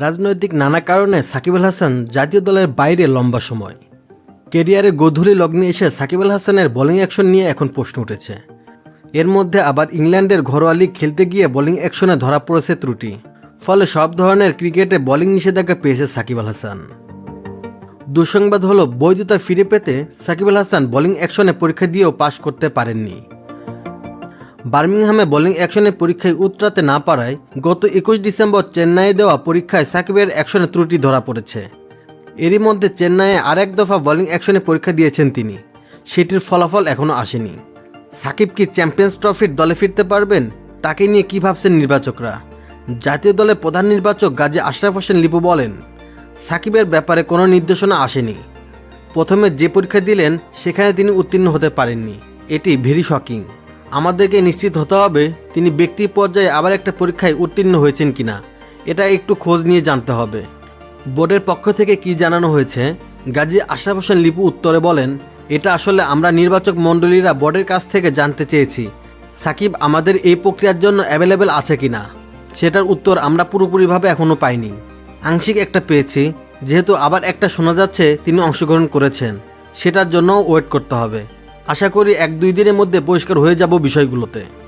রাজনৈতিক নানা কারণে সাকিব আল হাসান জাতীয় দলের বাইরে লম্বা সময়। কেরিয়ারে গোধূলি লগ্নে এসে সাকিব আল হাসানের বোলিং অ্যাকশন নিয়ে এখন প্রশ্ন উঠেছে। এর মধ্যে আবার ইংল্যান্ডের ঘরোয়া লিগ খেলতে গিয়ে বোলিং অ্যাকশনে ধরা পড়েছে ত্রুটি। ফলে সব ধরনের ক্রিকেটে বোলিং নিষেধাজ্ঞা পেয়েছে সাকিব আল হাসান। দুঃসংবাদ হলো, বৈধতা ফিরে পেতে সাকিব আল হাসান বোলিং অ্যাকশনে পরীক্ষা দিয়েও পাশ করতে পারেননি। বার্মিংহামে বোলিং অ্যাকশনের পরীক্ষায় উতরাতে না পারায় গত একুশ ডিসেম্বর চেন্নাইয়ে দেওয়া পরীক্ষায় সাকিবের অ্যাকশনে ত্রুটি ধরা পড়েছে। এরই মধ্যে চেন্নাইয়ে আরেক দফা বোলিং অ্যাকশনে পরীক্ষা দিয়েছেন তিনি। সেটির ফলাফল এখনও আসেনি। সাকিব কি চ্যাম্পিয়ন্স ট্রফির দলে ফিরতে পারবেন? তাকে নিয়ে কী ভাবছেন নির্বাচকরা? জাতীয় দলের প্রধান নির্বাচক গাজী আশরাফ হোসেন লিপু বলেন, সাকিবের ব্যাপারে কোনো নির্দেশনা আসেনি। প্রথমে যে পরীক্ষা দিলেন, সেখানে তিনি উত্তীর্ণ হতে পারেননি। এটি ভেরি শকিং। আমাদেরকে নিশ্চিত হতে হবে তিনি ব্যক্তি পর্যায়ে আবার একটা পরীক্ষায় উত্তীর্ণ হয়েছেন কিনা। এটা একটু খোঁজ নিয়ে জানতে হবে। বোর্ডের পক্ষ থেকে কি জানানো হয়েছে? গাজী আশরাফ হোসেন লিপু উত্তরে বলেন, এটা আসলে আমরা নির্বাচক মণ্ডলীরা বোর্ডের কাছ থেকে জানতে চেয়েছি। সাকিব আমাদের এই প্রক্রিয়ার জন্য অ্যাভেলেবেল আছে কিনা? সেটার উত্তর আমরা পুরোপুরিভাবে এখনও পাইনি। আংশিক একটা পেয়েছি, যেহেতু আবার একটা শোনা যাচ্ছে তিনি অংশগ্রহণ করেছেন। সেটার জন্যও ওয়েট করতে হবে। আশা করি এক দুই দিনের মধ্যে পরিষ্কার হয়ে যাব বিষয়গুলোতে।